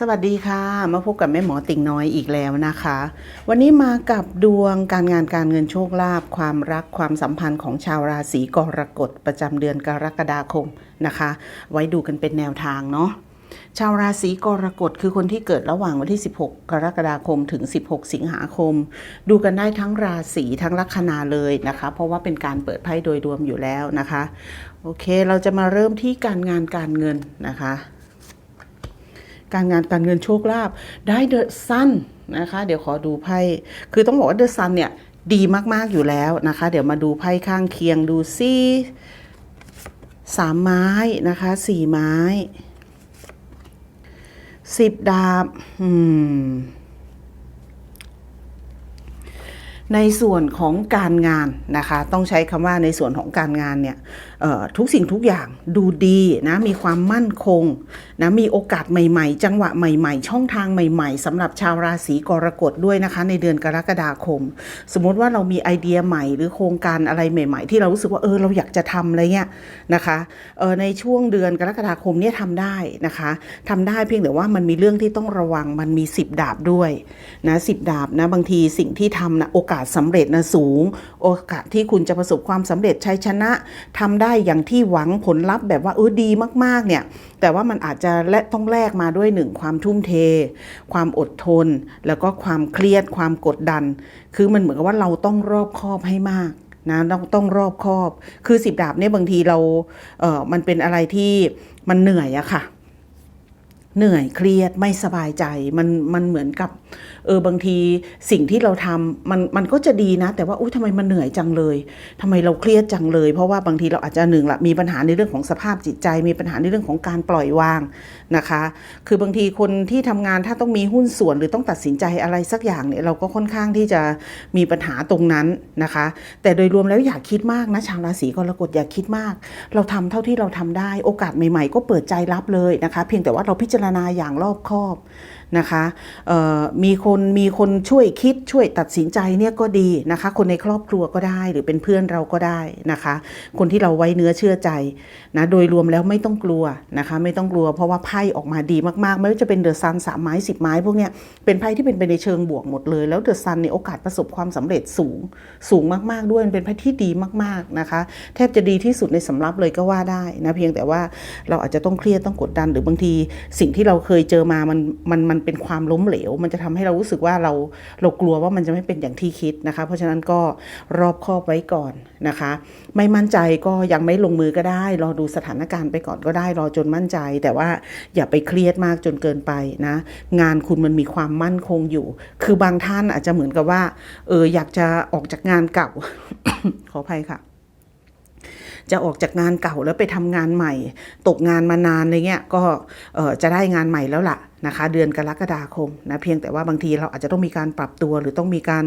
สวัสดีค่ะ มาพบกับแม่หมอติ่งน้อยอีกแล้วนะคะ วันนี้มากับดวงการงานการเงินโชคลาภความรักความสัมพันธ์ของชาวราศีกรกฎประจำเดือนกรกฎาคมนะคะ ไว้ดูกันเป็นแนวทางเนาะชาวราศีกรกฎคือคนที่เกิดระหว่างวันที่ 16 กรกฎาคมถึง 16 สิงหาคม ดูกันได้ทั้งราศีทั้งลัคนาเลยนะคะ เพราะว่าเป็นการเปิดไพ่โดยรวมอยู่แล้วนะคะ โอเค เราจะมาเริ่มที่การงานการเงินนะคะ การงานการเงินโชคลาภได้เดอะซันนะคะ เดี๋ยวขอดูไพ่คือต้องบอกว่าเดอะซันเนี่ยดีมากๆอยู่แล้วนะคะ เดี๋ยวมาดูไพ่ข้างเคียงดูซิสามไม้นะคะสี่ไม้สิบดาบ อืม ในส่วนของการงานนะคะ ต้องใช้คำว่าในส่วนของการงานเนี่ยทุกสิ่งทุกอย่างดูดีนะมีความมั่นคงนะมีโอกาสใหม่ ๆ จังหวะใหม่ ๆ ช่องทางใหม่ ๆสำหรับชาวราศีกรกฎด้วยนะคะ ในเดือนกรกฎาคม สมมติว่าเรามีไอเดียใหม่หรือโครงการอะไรใหม่ ๆ ที่เรารู้สึกว่าเออเราอยากจะทำอะไรเงี้ยนะคะในช่วงเดือนกรกฎาคมเนี่ยทำได้นะคะทำได้เพียงแต่ว่ามันมีเรื่องที่ต้องระวังมันมี 10 ดาบด้วยนะสิดาบนะบางทีสิ่งที่ทำนะโอกาสสำเร็จนะสูง โอกาสที่คุณจะประสบความสำเร็จชัยชนะทำได้อย่างที่หวังผลลัพธ์แบบว่าเออดีมากๆเนี่ยแต่ว่ามันอาจจะและต้องแลกมาด้วยหนึ่งความทุ่มเท ความอดทน แล้วก็ความเครียดความกดดัน คือมันเหมือนกับว่าเราต้องรอบคอบให้มากนะต้องต้องรอบคอบ คือสิบดาบเนี่ยบางทีเราเออมันเป็นอะไรที่มันเหนื่อยอะค่ะ เหนื่อยเครียดไม่สบายใจ มันมันเหมือนกับ เออบางทีสิ่งที่เราทำมันมันก็จะดีนะ แต่ว่าอุ้ยทำไมมันเหนื่อยจังเลยทำไมเราเครียดจังเลย เพราะว่าบางทีเราอาจจะหนึ่งละมีปัญหาในเรื่องของสภาพจิตใจ มีปัญหาในเรื่องของการปล่อยวางนะคะ คือบางทีคนที่ทำงานถ้าต้องมีหุ้นส่วนหรือต้องตัดสินใจอะไรสักอย่างเนี่ยเราก็ค่อนข้างที่จะมีปัญหาตรงนั้นนะคะ แต่โดยรวมแล้วอย่าคิดมากนะชาวราศีกรกฎอย่าคิดมาก เราทำเท่าที่เราทำได้ โอกาสใหม่ ๆ ก็เปิดใจรับเลยนะคะ เพียงแต่ว่าเราพิจารณาอย่างรอบคอบ นะคะมีคนมีคนช่วยคิดช่วยตัดสินใจเนี่ยก็ดีนะคะ คนในครอบครัวก็ได้หรือเป็นเพื่อนเราก็ได้นะคะ คนที่เราไว้เนื้อเชื่อใจนะโดยรวมแล้วไม่ต้องกลัวนะคะ ไม่ต้องกลัวเพราะว่าไพ่ออกมาดีมากๆ ไม่ว่าจะเป็นเดอะซันสามไม้สิบไม้พวกเนี้ยเป็นไพ่ที่เป็นไปในเชิงบวกหมดเลยแล้วเดอะซันเนี่ยโอกาสประสบความสำเร็จสูงสูงมากๆด้วยมันเป็นไพ่ที่ดีมากๆนะคะ แทบจะดีที่สุดในสำรับเลยก็ว่าได้นะเพียงแต่ว่าเราอาจจะต้องเครียดต้องกดดัน หรือบางทีสิ่งที่เราเคยเจอมามันมันมันเป็นความล้มเหลว มันจะทำให้เรารู้สึกว่าเราเรากลัวว่ามันจะไม่เป็นอย่างที่คิดนะคะ เพราะฉะนั้นก็รอบคอบไว้ก่อนนะคะ ไม่มั่นใจก็ยังไม่ลงมือก็ได้รอดูสถานการณ์ไปก่อนก็ได้รอจนมั่นใจ แต่ว่าอย่าไปเครียดมากจนเกินไปนะงานคุณมันมีความมั่นคงอยู่ คือบางท่านอาจจะเหมือนกับว่าเอออยากจะออกจากงานเก่าขออภัยค่ะ จะออกจากงานเก่าแล้วไปทำงานใหม่ ตกงานมานานอะไรเงี้ยก็จะได้งานใหม่แล้วล่ะนะคะเดือนกรกฎาคมนะเพียงแต่ว่าบางทีเราอาจจะต้องมีการปรับตัว หรือต้องมีการ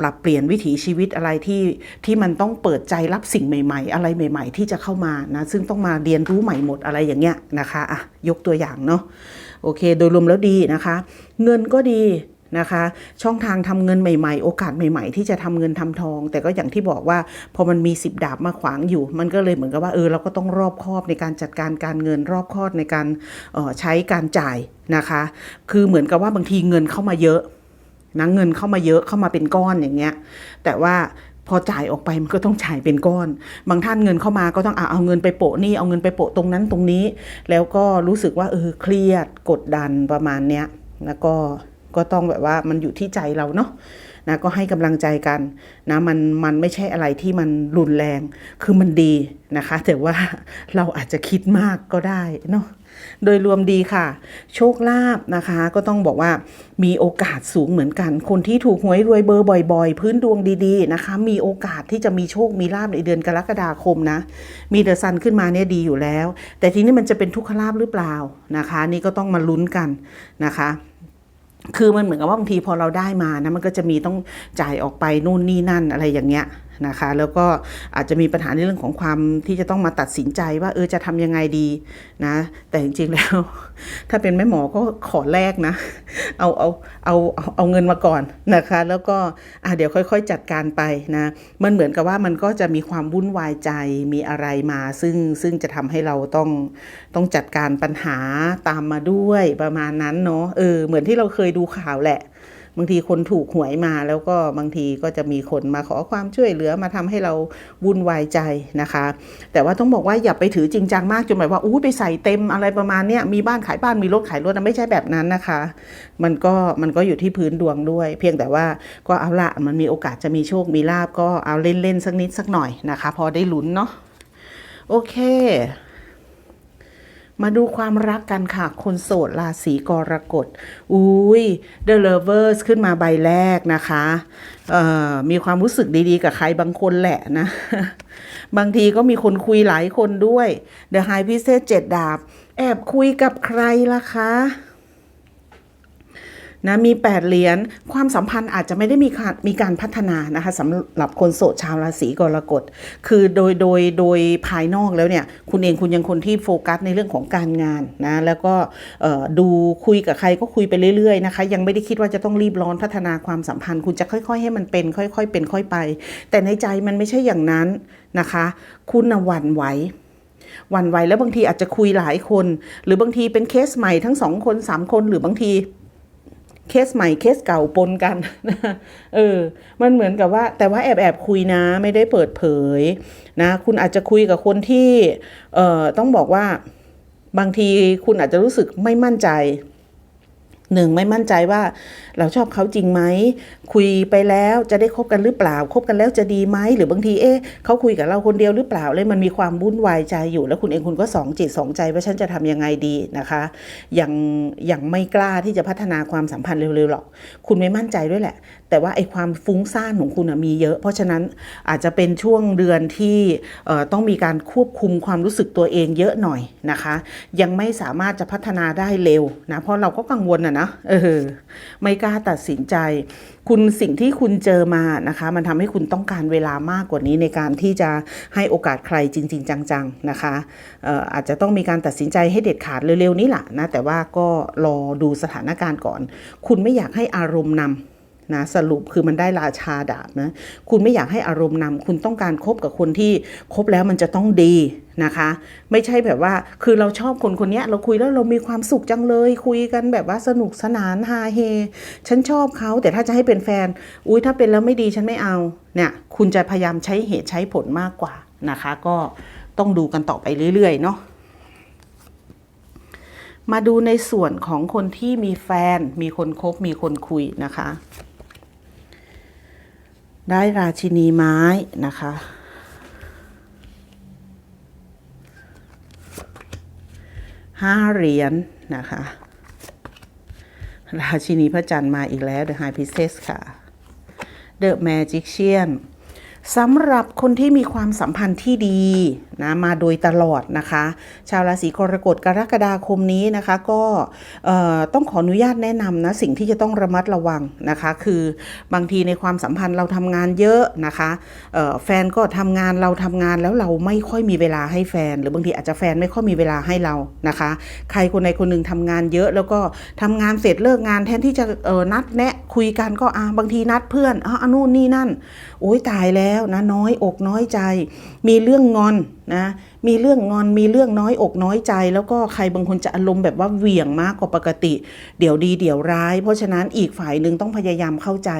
ปรับเปลี่ยนวิถีชีวิตอะไรที่ที่มันต้องเปิดใจรับสิ่งใหม่ ๆ อะไรใหม่ ๆ ที่จะเข้ามานะซึ่งต้องมาเรียนรู้ใหม่หมดอะไรอย่างเงี้ยนะคะอะยกตัวอย่างเนาะโอเค โดยรวมแล้วดีนะคะ เงินก็ดี นะคะ ช่องทางทำเงินใหม่ๆ โอกาสใหม่ ๆ ที่จะทำเงินทำทอง แต่ก็อย่างที่บอกว่าพอมันมีสิบดาบมาขวางอยู่ มันก็เลยเหมือนกับว่าเออเราก็ต้องรอบคอบในการจัดการการเงินรอบคอบในการออใช้การจ่ายนะคะ คือเหมือนกับว่าบางทีเงินเข้ามาเยอะนะเงินเข้ามาเยอะเข้ามาเป็นก้อนอย่างเงี้ย แต่ว่าพอจ่ายออกไปมันก็ต้องจ่ายเป็นก้อน บางท่านเงินเข้ามาก็ต้องเอาเอาเงินไปโปะนี่เอาเงินไปโปะตรงนั้นตรงนี้ แล้วก็รู้สึกว่าเออเครียดกดดันประมาณเนี้ยแล้วก็ ก็ต้องแบบว่ามันอยู่ที่ใจเราเนาะนะก็ให้กำลังใจกันนะมันมันไม่ใช่อะไรที่มันรุนแรง คือมันดีนะคะ แต่ว่าเราอาจจะคิดมากก็ได้เนาะโดยรวมดีค่ะ โชคลาภนะคะ ก็ต้องบอกว่ามีโอกาสสูงเหมือนกัน คนที่ถูกหวยรวยเบอร์บ่อย ๆ พื้นดวงดีๆนะคะ มีโอกาสที่จะมีโชคมีลาภในเดือนกรกฎาคมนะ มีเดอะซันขึ้นมาเนี่ยดีอยู่แล้ว แต่ทีนี้มันจะเป็นทุกขลาภหรือเปล่านะคะ นี่ก็ต้องมาลุ้นกันนะคะ คือมันเหมือนกับว่าบางทีพอเราได้มานะมันก็จะมีต้องจ่ายออกไปนู่นนี่นั่นอะไรอย่างเงี้ย นะคะแล้วก็อาจจะมีปัญหาในเรื่องของความที่จะต้องมาตัดสินใจว่าเออจะทำยังไงดีนะแต่จริงๆแล้ว ถ้าเป็นแม่หมอก็ขอแลกนะเอาเอาเอาเอาเอาเงินมาก่อนนะคะ แล้วก็อะเดี๋ยวค่อย ๆ จัดการไปนะมันเหมือนกับว่ามันก็จะมีความวุ่นวายใจมีอะไรมา ซึ่งซึ่งจะทำให้เราต้องต้องจัดการปัญหาตามมาด้วยประมาณนั้นเนาะเออเหมือนที่เราเคยดูข่าวแหละ บางทีคนถูกหวยมาแล้วก็บางทีก็จะมีคนมาขอความช่วยเหลือมาทำให้เราวุ่นวายใจนะคะ แต่ว่าต้องบอกว่าอย่าไปถือจริงจังมากจนหมายว่าอู้ไปใส่เต็มอะไรประมาณเนี้ยมีบ้านขายบ้านมีรถขายรถนะไม่ใช่แบบนั้นนะคะ มันก็มันก็อยู่ที่พื้นดวงด้วย เพียงแต่ว่าก็เอาละมันมีโอกาสจะมีโชคมีลาบก็เอาเล่นๆสักนิดสักหน่อยนะคะ พอได้ลุ้นเนาะโอเค มาดูความรักกันค่ะ คนโสดราศีกรกฎ อุ้ย The Lovers ขึ้นมาใบแรกนะคะมีความรู้สึกดีๆ กับใครบางคนแหละนะ บางทีก็มีคนคุยหลายคนด้วย The High Priestess เจ็ดดาบ แอบคุยกับใครล่ะคะ นะมี 8 เหรียญความสัมพันธ์อาจจะไม่ได้มีการมีการพัฒนานะคะสำหรับคนโสดชาวราศีกรกฎคือโดยโดยโดยภายนอกแล้วเนี่ยคุณเองคุณยังคนที่โฟกัสในเรื่องของการงานนะแล้วก็ดูคุยกับใครก็คุยไปเรื่อยๆนะคะยังไม่ได้คิดว่าจะต้องรีบร้อนพัฒนาความสัมพันธ์ คุณจะค่อย ๆ ให้มันเป็น ค่อย ๆ เป็นค่อยไป แต่ในใจมันไม่ใช่อย่างนั้นนะคะ คุณหวั่นไหวหวั่นไหวแล้วบางทีอาจจะคุยหลายคน หรือบางทีเป็นเคสใหม่ทั้งสองคนสามคนหรือบางที เคสใหม่เคสเก่าปนกันเออ มันเหมือนกับว่า แต่ว่าแอบแอบคุยนะ ไม่ได้เปิดเผยนะ คุณอาจจะคุยกับคนที่ เอ่อ ต้องบอกว่า บางทีคุณอาจจะรู้สึกไม่มั่นใจ หนึ่งไม่มั่นใจว่าเราชอบเขาจริงไหมคุยไปแล้วจะได้คบกันหรือเปล่าคบกันแล้วจะดีไหมหรือบางทีเอ๊ะเขาคุยกับเราคนเดียวหรือเปล่าเลยมันมีความวุ่นวายใจอยู่ แล้วคุณเองคุณก็สองจิตสองใจว่าฉันจะทำยังไงดีนะคะยังยังไม่กล้าที่จะพัฒนาความสัมพันธ์เร็วๆหรอก คุณไม่มั่นใจด้วยแหละ แต่ว่าไอ้ความฟุ้งซ่านของคุณมีเยอะ เพราะฉะนั้นอาจจะเป็นช่วงเดือนที่ต้องมีการควบคุมความรู้สึกตัวเองเยอะหน่อยนะคะ ยังไม่สามารถจะพัฒนาได้เร็วนะเพราะเราก็กังวลนะนะเออไม่กล้าตัดสินใจ คุณสิ่งที่คุณเจอมานะคะ มันทำให้คุณต้องการเวลามากกว่านี้ในการที่จะให้โอกาสใครจริง ๆ จังๆนะคะอออาจจะต้องมีการตัดสินใจให้เด็ดขาดเร็วๆนี้แหละนะแต่ว่าก็รอดูสถานการณ์ก่อน คุณไม่อยากให้อารมณ์นำ นะสรุปคือมันได้ราชาดาบนะคุณไม่อยากให้อารมณ์นำคุณต้องการคบกับคนที่คบแล้วมันจะต้องดีนะคะ ไม่ใช่แบบว่าคือเราชอบคนคนนี้เราคุยแล้วเรามีความสุขจังเลย คุยกันแบบว่าสนุกสนานฮาเฮ ฉันชอบเขาแต่ถ้าจะให้เป็นแฟน อุ้ยถ้าเป็นแล้วไม่ดีฉันไม่เอาเนี่ยคุณจะพยายามใช้เหตุใช้ผลมากกว่านะคะ ก็ต้องดูกันต่อไปเรื่อยๆเนาะมาดูในส่วนของคนที่มีแฟน มีคนคบมีคนคุยนะคะ ได้ราชินีไม้นะคะ ห้าเหรียญนะคะ ราชินีพระจันทร์มาอีกแล้ว The High Priestess ค่ะ The Magician สำหรับคนที่มีความสัมพันธ์ที่ดีนะมาโดยตลอดนะคะ ชาวราศีกรกฎกรกฎาคมนี้นะคะก็ต้องขออนุญาตแนะนำนะสิ่งที่จะต้องระมัดระวังนะคะ คือบางทีในความสัมพันธ์เราทำงานเยอะนะคะแฟนก็ทำงานเราทำงานแล้วเราไม่ค่อยมีเวลาให้แฟน หรือบางทีอาจจะแฟนไม่ค่อยมีเวลาให้เรานะคะ ใครคนใดคนหนึ่งทำงานเยอะ แล้วก็ทำงานเสร็จเลิกงานแทนที่จะนัดแนะคุยกันก็อะบางทีนัดเพื่อนอะนนู่นนี่นั่นโอ้ยตายแล้วนะน้อยอกน้อยใจ มีเรื่องงอนนะมีเรื่องงอนมีเรื่องน้อยอกน้อยใจ แล้วก็ใครบางคนจะอารมณ์แบบว่าเหวี่ยงมากกว่าปกติ เดี๋ยวดีเดี๋ยวร้าย เพราะฉะนั้นอีกฝ่ายหนึ่งต้องพยายามเข้าใจ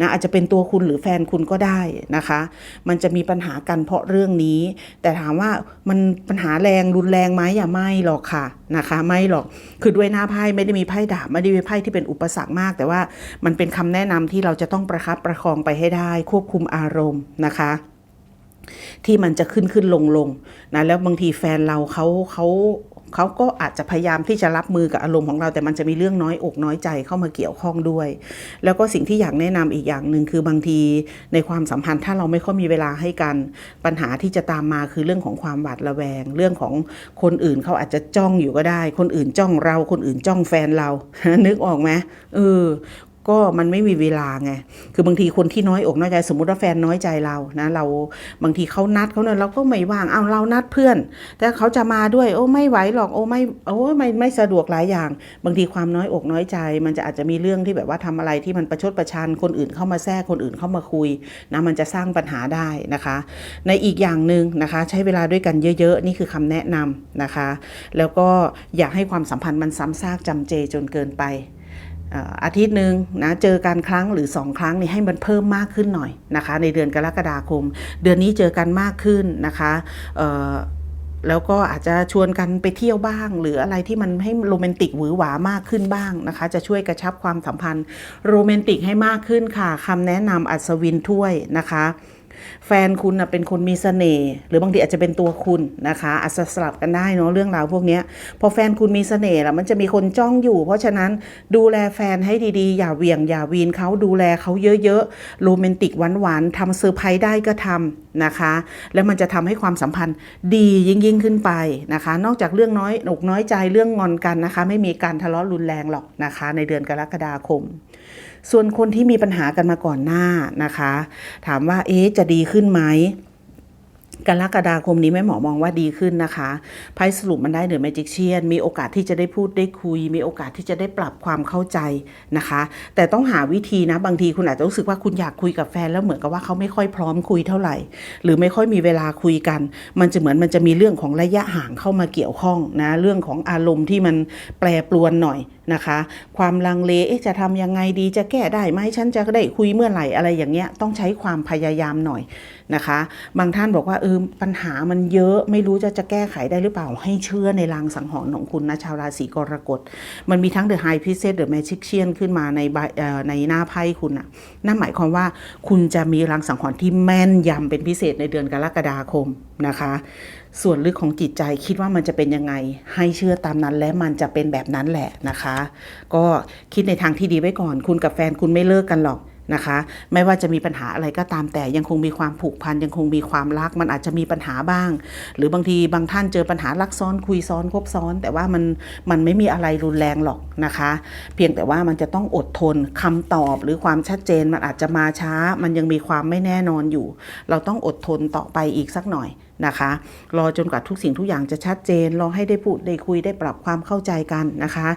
นะอาจจะเป็นตัวคุณหรือแฟนคุณก็ได้นะคะ มันจะมีปัญหากันเพราะเรื่องนี้ แต่ถามว่ามันปัญหาแรงรุนแรงไหมอย่าไม่หรอกค่ะนะคะไม่หรอกคือด้วยหน้าไพ่ไม่ได้มีไพ่ดาบไม่ได้มีไพ่ที่เป็นอุปสรรคมาก แต่ว่ามันเป็นคำแนะนำที่เราจะต้องประคับประคองไปให้ได้ควบคุมอารมณ์นะคะ ที่มันจะขึ้นขึ้นลงลงนะแล้วบางทีแฟนเราเขาเขาเขาก็อาจจะพยายามที่จะรับมือกับอารมณ์ของเรา แต่มันจะมีเรื่องน้อยอกน้อยใจเข้ามาเกี่ยวข้องด้วย แล้วก็สิ่งที่อยากแนะนำอีกอย่างหนึ่งคือบางทีในความสัมพันธ์ถ้าเราไม่ค่อยมีเวลาให้กันปัญหาที่จะตามมาคือเรื่องของความหวาดระแวง เรื่องของคนอื่นเขาอาจจะจ้องอยู่ก็ได้ คนอื่นจ้องเรา คนอื่นจ้องแฟนเรานึกออกไหมเออ ก็มันไม่มีเวลาไง คือบางทีคนที่น้อยอกน้อยใจ สมมติว่าแฟนน้อยใจเรา นะ เราบางทีเขานัดเขาเนี่ยเราก็ไม่ว่าง เอาเรานัดเพื่อน แต่เขาจะมาด้วย โอ้ไม่ไหวหรอก โอ้ไม่ โอ้ไม่ไม่สะดวกหลายอย่าง บางทีความน้อยอกน้อยใจ มันจะอาจจะมีเรื่องที่แบบว่าทำอะไรที่มันประชดประชัน คนอื่นเข้ามาแทรก คนอื่นเข้ามาคุยนะ มันจะสร้างปัญหาได้นะคะ ในอีกอย่างหนึ่งนะคะ ใช้เวลาด้วยกันเยอะๆ นี่คือคำแนะนำนะคะ แล้วก็อย่าให้ความสัมพันธ์มันซ้ำซากจำเจจนเกินไป อาทิตย์หนึ่งนะเจอกันครั้งหรือ 2 ครั้งนี่ให้มันเพิ่มมากขึ้นหน่อยนะคะ ในเดือนกรกฎาคม เดือนนี้เจอกันมากขึ้นนะคะแล้วก็อาจจะชวนกันไปเที่ยวบ้าง หรืออะไรที่มันให้โรแมนติกหวือหวามากขึ้นบ้างนะคะ จะช่วยกระชับความสัมพันธ์โรแมนติกให้มากขึ้นค่ะคำแนะนำอัศวินถ้วยนะคะ แฟนคุณนะเป็นคนมีเสน่ห์หรือบางทีอาจจะเป็นตัวคุณนะคะอาจจะสลับกันได้เนาะเรื่องราวพวกนี้พอแฟนคุณมีเสน่ห์แล้วมันจะมีคนจ้องอยู่ เพราะฉะนั้นดูแลแฟนให้ดีๆ อย่าเวียงอย่าวีนเขาดูแลเขาเยอะๆโรแมนติกหวานๆทำเซอร์ไพรส์ได้ก็ทำนะคะ แล้วมันจะทำให้ความสัมพันธ์ดียิ่งยิ่งๆขึ้นไปนะคะ นอกจากเรื่องน้อยอกน้อยใจเรื่องงอนกันนะคะ ไม่มีการทะเลาะรุนแรงหรอกนะคะ ในเดือนกรกฎาคม ส่วนคนที่มีปัญหากันมาก่อนหน้านะคะ ถามว่าเอ๊ะจะดีขึ้นไหมกรกฎาคมนี้แม่หมอมองว่าดีขึ้นนะคะไพ่สรุปมันได้เดอแมจิกเชียนมีโอกาสที่จะได้พูดได้คุย มีโอกาสที่จะได้ปรับความเข้าใจนะคะ แต่ต้องหาวิธีนะ บางทีคุณอาจจะรู้สึกว่าคุณอยากคุยกับแฟนแล้วเหมือนกับว่าเขาไม่ค่อยพร้อมคุยเท่าไหร่ หรือไม่ค่อยมีเวลาคุยกัน มันจะเหมือนมันจะมีเรื่องของระยะห่างเข้ามาเกี่ยวข้องนะ เรื่องของอารมณ์ที่มันแปรปรวนหน่อยนะคะ ความลังเลจะทำยังไงดีจะแก้ได้ไหมฉันจะได้คุยเมื่อไหร่อะไรอย่างเงี้ยต้องใช้ความพยายามหน่อยนะคะ บางท่านบอกว่าเออปัญหามันเยอะไม่รู้จะจะแก้ไขได้หรือเปล่าให้เชื่อในรางสังหรณ์ของคุณนะชาวราศีกรกฎ มันมีทั้ง The High Priestess The Magician ขึ้นมาในในหน้าไพ่คุณน่ะนั่นหมายความว่าคุณจะมีรางสังหรณ์ที่แม่นยำเป็นพิเศษในเดือนกรกฎาคมนะคะ ส่วนลึกของจิตใจคิดว่ามันจะเป็นยังไง ให้เชื่อตามนั้นและมันจะเป็นแบบนั้นแหละนะคะ ก็คิดในทางที่ดีไว้ก่อน คุณกับแฟนคุณไม่เลิกกันหรอกนะคะ ไม่ว่าจะมีปัญหาอะไรก็ตามแต่ยังคงมีความผูกพันยังคงมีความรัก มันอาจจะมีปัญหาบ้าง หรือบางทีบางท่านเจอปัญหารักซ้อนคุยซ้อนคบซ้อน แต่ว่ามันมันไม่มีอะไรรุนแรงหรอกนะคะ เพียงแต่ว่ามันจะต้องอดทนคำตอบหรือความชัดเจนมันอาจจะมาช้า มันยังมีความไม่แน่นอนอยู่ เราต้องอดทนต่อไปอีกสักหน่อยนะคะ รอจนกว่าทุกสิ่งทุกอย่างจะชัดเจน รอให้ได้พูดได้คุยได้ปรับความเข้าใจกันนะคะ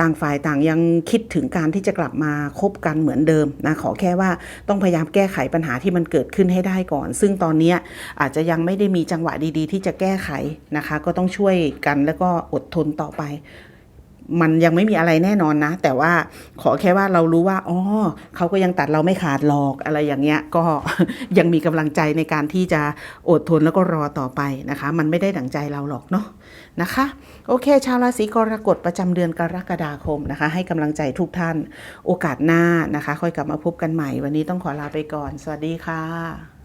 ต่างฝ่ายต่างยังคิดถึงการที่จะกลับมาคบกันเหมือนเดิมนะขอแค่ว่าต้องพยายามแก้ไขปัญหาที่มันเกิดขึ้นให้ได้ก่อน ซึ่งตอนนี้อาจจะยังไม่ได้มีจังหวะดีๆ ที่จะแก้ไขนะคะ ก็ต้องช่วยกันแล้วก็อดทนต่อไป มันยังไม่มีอะไรแน่นอนนะ แต่ว่าขอแค่ว่าเรารู้ว่าอ๋อเขาก็ยังตัดเราไม่ขาดหรอกอะไรอย่างเงี้ยก็ยังมีกำลังใจในการที่จะอดทนแล้วก็รอต่อไปนะคะ มันไม่ได้ดั่งใจเราหรอกเนาะนะคะ โอเค ชาวราศีกรกฎประจำเดือนกรกฎาคมนะคะ ให้กำลังใจทุกท่านโอกาสหน้านะคะ ค่อยกลับมาพบกันใหม่ วันนี้ต้องขอลาไปก่อน สวัสดีค่ะ